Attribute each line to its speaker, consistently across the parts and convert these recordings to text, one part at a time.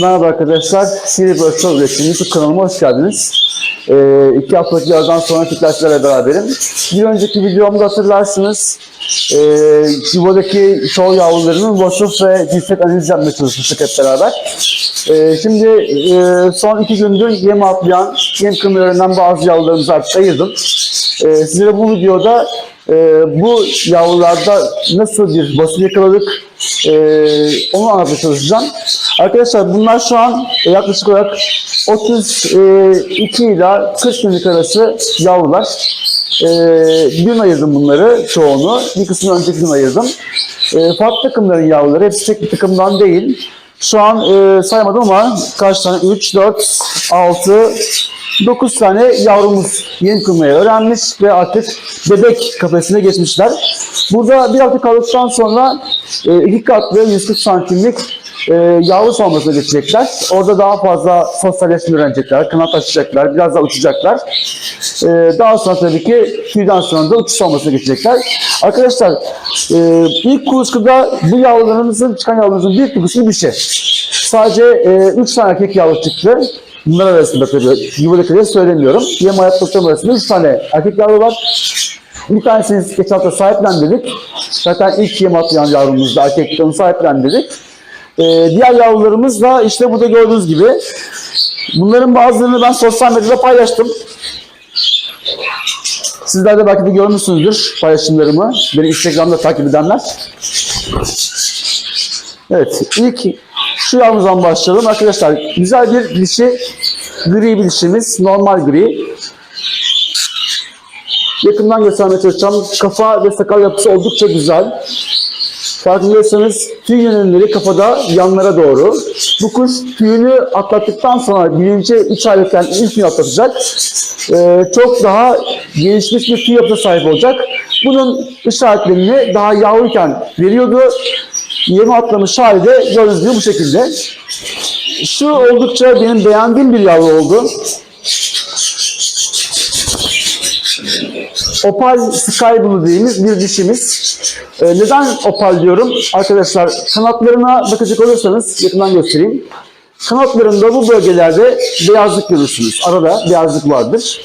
Speaker 1: Merhaba arkadaşlar, Siri Virtual Üretim YouTube kanalıma hoş geldiniz. Ee, iki haftalık yaradan sonra tekrar beraberim. Bir önceki videomda hatırlarsınız, e, yuvadaki şov yavrularının vasıf ve cinsiyet analiz yapmaya çalışmıştık hep beraber. Ee, şimdi e, son iki gündür yem atlayan, yem kırmalarından bazı yavrularımızı artık ayırdım. Ee, sizlere bu videoda e, bu yavrularda nasıl bir basın yakaladık, e, onu anlatmaya çalışacağım. Arkadaşlar bunlar şu an e, yaklaşık olarak 32 ila 40 günlük arası yavrular. E, gün ayırdım bunları çoğunu. Bir kısmını önceki gün ayırdım. E, farklı takımların yavruları. Hepsi tek bir takımdan değil. Şu an e, saymadım ama kaç tane? 3, 4, 6, 9 tane yavrumuz yem kırmayı öğrenmiş ve artık bebek kafesine geçmişler. Burada bir hafta kaldıktan sonra e, iki katlı 140 santimlik e, yavru salmasına geçecekler. Orada daha fazla sosyalleşme öğrenecekler, kanat açacaklar, biraz daha uçacaklar. E, daha sonra tabii ki tüyden sonra da uçuş salmasına geçecekler. Arkadaşlar e, ilk kuluçkada bu yavrularımızın, çıkan yavrularımızın büyük bir kısmı dişi. Sadece 3 tane erkek yavru çıktı. Bunlar arasında tabii yuvadakileri söylemiyorum. Yem hayat doktorum arasında 3 tane erkek yavru var. Bir tanesini geçen hafta sahiplendirdik. Zaten ilk yem atlayan yavrumuz da erkek onu sahiplendirdik. Ee, diğer yavrularımız da işte burada gördüğünüz gibi. Bunların bazılarını ben sosyal medyada paylaştım. Sizler de belki de görmüşsünüzdür paylaşımlarımı. Beni Instagram'da takip edenler. Evet, ilk şu yavrumuzdan başlayalım. Arkadaşlar güzel bir dişi, gri bir dişimiz, normal gri. Yakından göstermeye çalışacağım. Kafa ve sakal yapısı oldukça güzel. Farkındaysanız tüy yönelleri kafada yanlara doğru. Bu kuş tüyünü atlattıktan sonra birinci 3 aylıkken ilk tüyünü atlatacak. Ee, çok daha gelişmiş bir tüy yapısına sahip olacak. Bunun işaretlerini daha yavruyken veriyordu. Yemi atlamış hali de gördüğünüz gibi bu şekilde. Şu oldukça benim beğendiğim bir yavru oldu. Opal Sky Blue dediğimiz bir dişimiz. Ee, neden opal diyorum? Arkadaşlar kanatlarına bakacak olursanız yakından göstereyim. Kanatlarında bu bölgelerde beyazlık görürsünüz. Arada beyazlık vardır.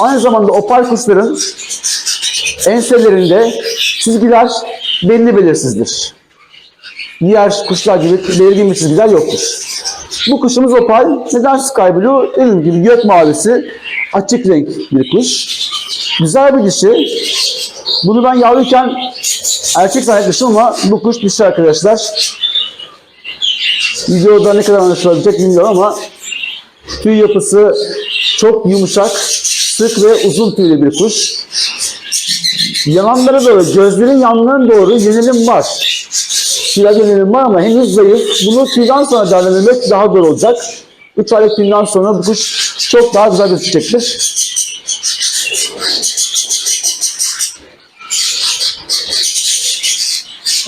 Speaker 1: Aynı zamanda opal kuşların enselerinde çizgiler belli belirsizdir. Diğer kuşlar gibi belirgin bir çizgiler yoktur. Bu kuşumuz opal. Neden sky blue? Dediğim gibi gök mavisi açık renk bir kuş. Güzel bir dişi. Bunu ben yavruyken erkek zannetmiştim ama bu kuş dişi arkadaşlar. Videoda ne kadar anlaşılabilecek bilmiyorum ama tüy yapısı çok yumuşak, sık ve uzun tüylü bir kuş. Yananlara doğru, gözlerin yanlarına doğru yenilim var. Yenilim var ama henüz zayıf. Bunu tüyden sonra değerlendirmek daha zor olacak. 3 aylık tüyden sonra bu kuş çok daha güzel gözükecektir.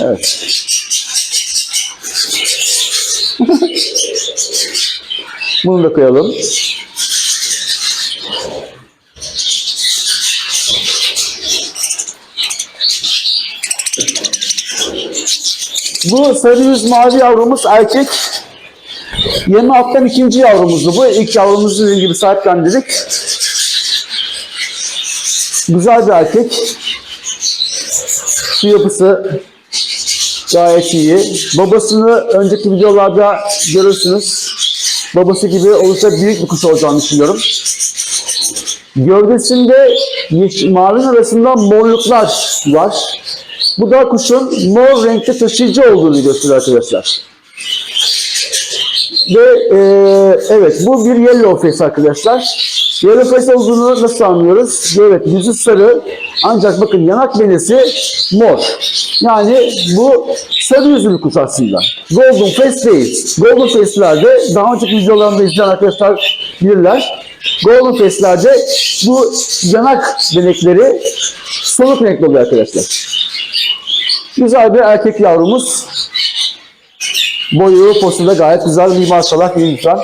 Speaker 1: Evet. Bunu da koyalım. Bu sarı yüz mavi yavrumuz erkek. Yeni alttan ikinci yavrumuzdu bu. İlk yavrumuzu dediğim gibi sahiplendirdik. Güzel bir erkek. Su yapısı gayet iyi. Babasını önceki videolarda görürsünüz. Babası gibi olursa büyük bir kuş olacağını düşünüyorum. Gövdesinde mavinin arasında morluklar var. Bu da kuşun mor renkte taşıyıcı olduğunu gösteriyor arkadaşlar. Ve e, evet bu bir yellow face arkadaşlar. Yellow face olduğunu nasıl anlıyoruz? Evet yüzü sarı ancak bakın yanak benesi mor. Yani bu sarı yüzlü kuş aslında. Golden face değil. Golden face'lerde daha önceki videolarımda izleyen arkadaşlar bilirler. Golden face'lerde bu yanak benekleri soluk renkli oluyor arkadaşlar. Güzel bir erkek yavrumuz. Boyu, postu da gayet güzel. Bir maşallah bir lütfen.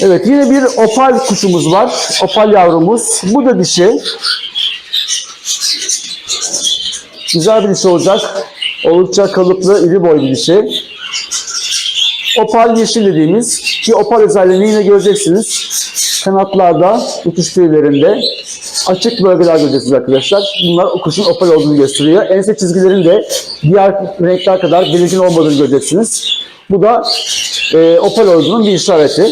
Speaker 1: Evet yine bir opal kuşumuz var. Opal yavrumuz. Bu da dişi. Güzel bir dişi olacak. Oldukça kalıplı, iri boylu bir dişi. Opal yeşil dediğimiz ki opal özelliğini yine göreceksiniz. Kanatlarda, uçuş tüylerinde açık bölgeler göreceksiniz arkadaşlar. Bunlar o kuşun opal olduğunu gösteriyor. Ense çizgilerinin de diğer renkler kadar belirgin olmadığını göreceksiniz. Bu da e, opal olduğunun bir işareti.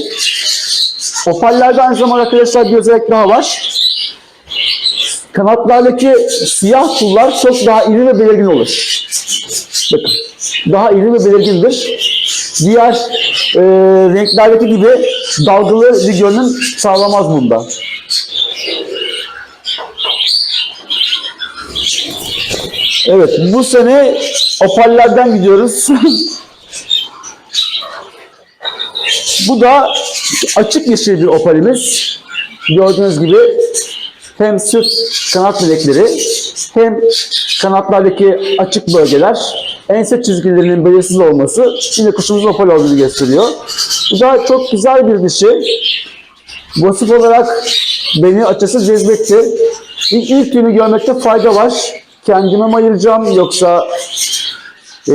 Speaker 1: Opallerde aynı zamanda arkadaşlar bir özellik daha var. Kanatlardaki siyah pullar çok daha iri ve belirgin olur. Bakın. Daha iri ve belirgindir. Diğer e, renklerdeki gibi dalgalı bir görünüm sağlamaz bunda. Evet, bu sene opallerden gidiyoruz. bu da açık yeşil bir opalimiz. Gördüğünüz gibi hem sırt kanat bilekleri hem kanatlardaki açık bölgeler ense çizgilerinin belirsiz olması yine kuşumuzun opal olduğunu gösteriyor. Bu da çok güzel bir dişi. Vasıf olarak beni açıkçası cezbetti. İlk, ilk günü görmekte fayda var. Kendime mi ayıracağım yoksa e,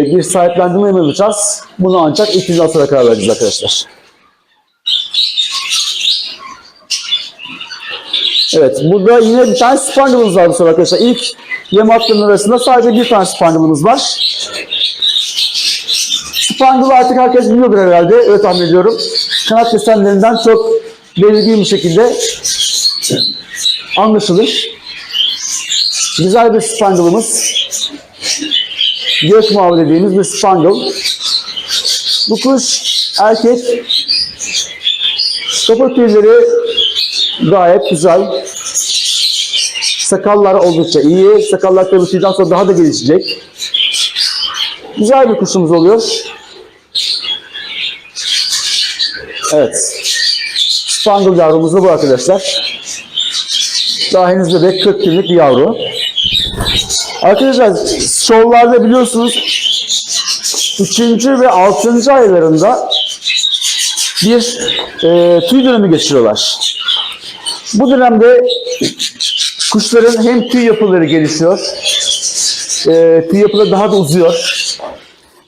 Speaker 1: bir sahiplendirme mi yapacağız? Bunu ancak ilk günden sonra karar vereceğiz arkadaşlar. Evet, burada yine bir tane spangle'ımız var bu arkadaşlar. İlk yem hatlarının arasında sadece bir tane spangle'ımız var. Spangle artık herkes biliyordur herhalde, öyle tahmin ediyorum. Kanat desenlerinden çok belirgin bir şekilde anlaşılır. Güzel bir spangle'ımız. Gök mavi dediğimiz bir spangle. Bu kuş erkek. Kafa tüyleri gayet güzel. Sakallar oldukça iyi. Sakallar tabii tüyden sonra daha da gelişecek. Güzel bir kuşumuz oluyor. Evet. Spangle yavrumuz da bu arkadaşlar. Daha henüz bebek 40 günlük bir yavru. Arkadaşlar şovlarda biliyorsunuz 3. ve 6. aylarında bir e, tüy dönemi geçiriyorlar. Bu dönemde kuşların hem tüy yapıları gelişiyor, e, tüy yapıları daha da uzuyor,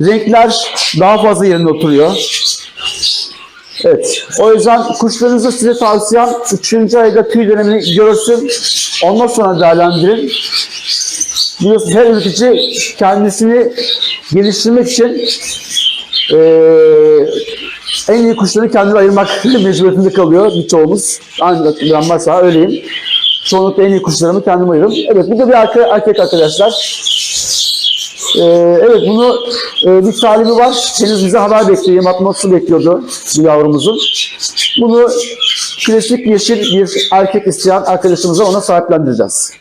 Speaker 1: renkler daha fazla yerine oturuyor. Evet, o yüzden kuşlarınızı size tavsiyem 3. ayda tüy dönemini görsün, ondan sonra değerlendirin. Biliyorsunuz her üretici kendisini geliştirmek için eee en iyi kuşları kendine ayırmak mecburiyetinde kalıyor birçoğumuz. Ancak ben mesela öyleyim. Çoğunlukla en iyi kuşlarımı kendim ayırırım. Evet bu da bir erkek, erkek arkadaşlar. Ee, evet bunu e, bir talibi var. Henüz bize haber bekliyor. Yem atması bekliyordu bu yavrumuzun. Bunu klasik yeşil bir erkek isteyen arkadaşımıza ona sahiplendireceğiz.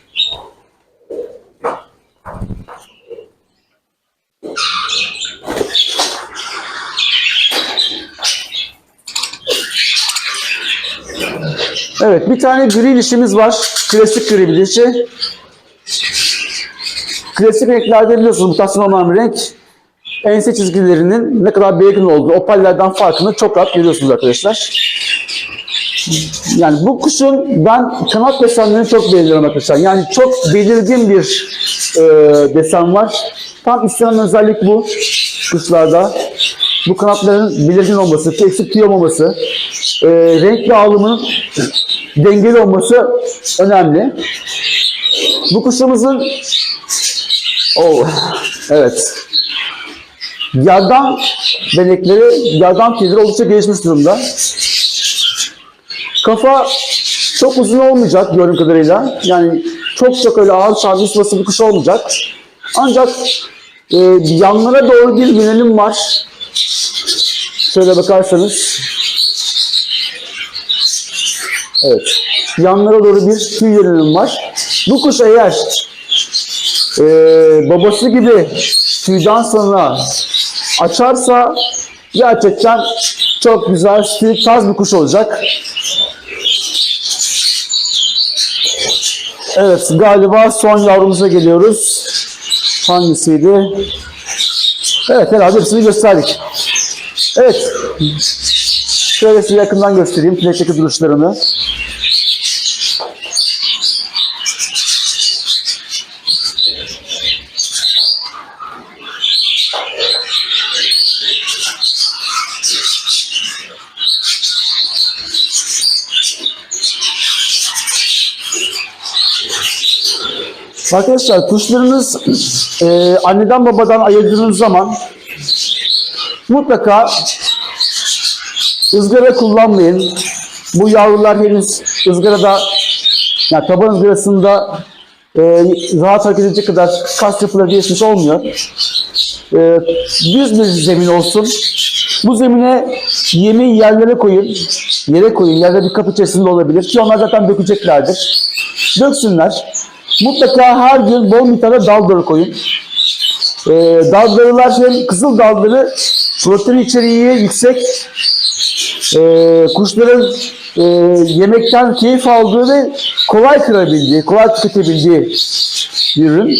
Speaker 1: Evet bir tane gri dişimiz var. Klasik gri bir dişi. Klasik renklerde biliyorsunuz mutasyon olan renk. Ense çizgilerinin ne kadar belirgin olduğu opallerden farkını çok rahat görüyorsunuz arkadaşlar. Yani bu kuşun ben kanat desenlerini çok beğeniyorum arkadaşlar. Yani çok belirgin bir e, desen var. Tam istenen özellik bu kuşlarda. Bu kanatların belirgin olması, eksik tüy olmaması, e, renk dağılımının dengeli olması önemli. Bu kuşumuzun oh, evet Yardan benekleri, yardan tüyleri oldukça gelişmiş durumda. Kafa çok uzun olmayacak gördüğüm kadarıyla. Yani çok çok öyle ağır sarmış basılı bir kuş olmayacak. Ancak e, yanlara doğru bir yönelim var. Şöyle bakarsanız. Evet. Yanlara doğru bir tüy yönelim var. Bu kuş eğer e, babası gibi tüyden sonra açarsa gerçekten çok güzel, stil, tarz bir kuş olacak. Evet, galiba son yavrumuza geliyoruz. Hangisiydi? Evet, herhalde hepsini gösterdik. Evet, Şöyle size yakından göstereyim kineçteki duruşlarını. Arkadaşlar kuşlarınız e, anneden babadan ayırdığınız zaman mutlaka ızgara kullanmayın. Bu yavrular henüz ızgarada yani taban ızgarasında e, rahat hareket edecek kadar kas yapıları gelişmiş olmuyor. E, düz bir zemin olsun. Bu zemine yemi yerlere koyun. Yere koyun. Yerde bir kapı içerisinde olabilir. Ki onlar zaten dökeceklerdir. Döksünler. Mutlaka her gün bol miktarda dalları koyun. E, dallarılar hem kızıl dalları protein içeriği yüksek e, kuşların e, yemekten keyif aldığı ve kolay kırabildiği, kolay tüketebildiği bir ürün.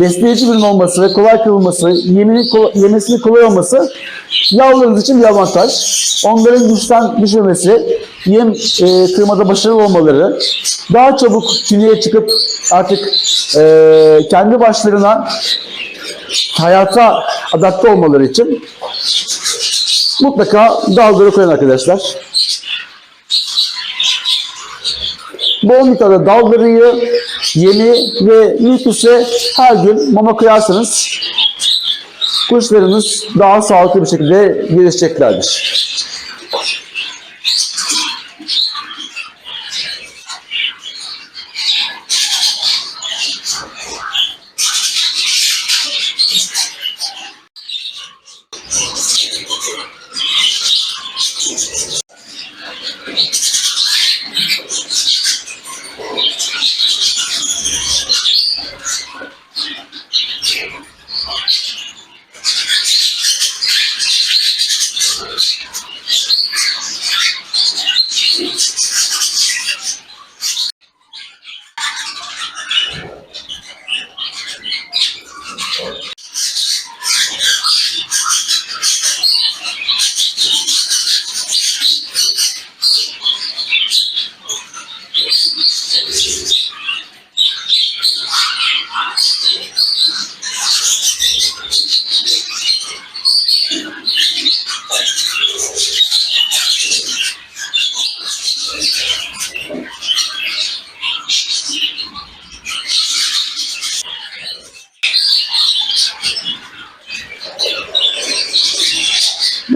Speaker 1: Besleyici ürün olması ve kolay kırılması, yemini, yemesinin kolay olması yavrularınız için bir avantaj. Onların güçten düşürmesi, yem e, kırmada başarılı olmaları, daha çabuk küneye çıkıp artık e, kendi başlarına hayata adapte olmaları için mutlaka dalları koyun arkadaşlar. Bol miktarda dallarıyı, yemi ve mümkünse her gün mama koyarsanız kuşlarınız daha sağlıklı bir şekilde gelişeceklerdir.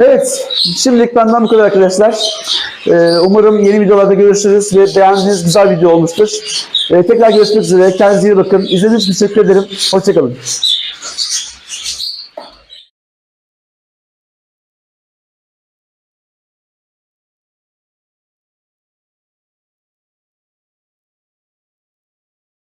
Speaker 1: Evet, şimdilik benden bu kadar arkadaşlar. Ee, umarım yeni videolarda görüşürüz ve beğendiğiniz güzel video olmuştur. Ee, tekrar görüşmek üzere. Kendinize iyi bakın. İzlediğiniz için teşekkür ederim. Hoşçakalın.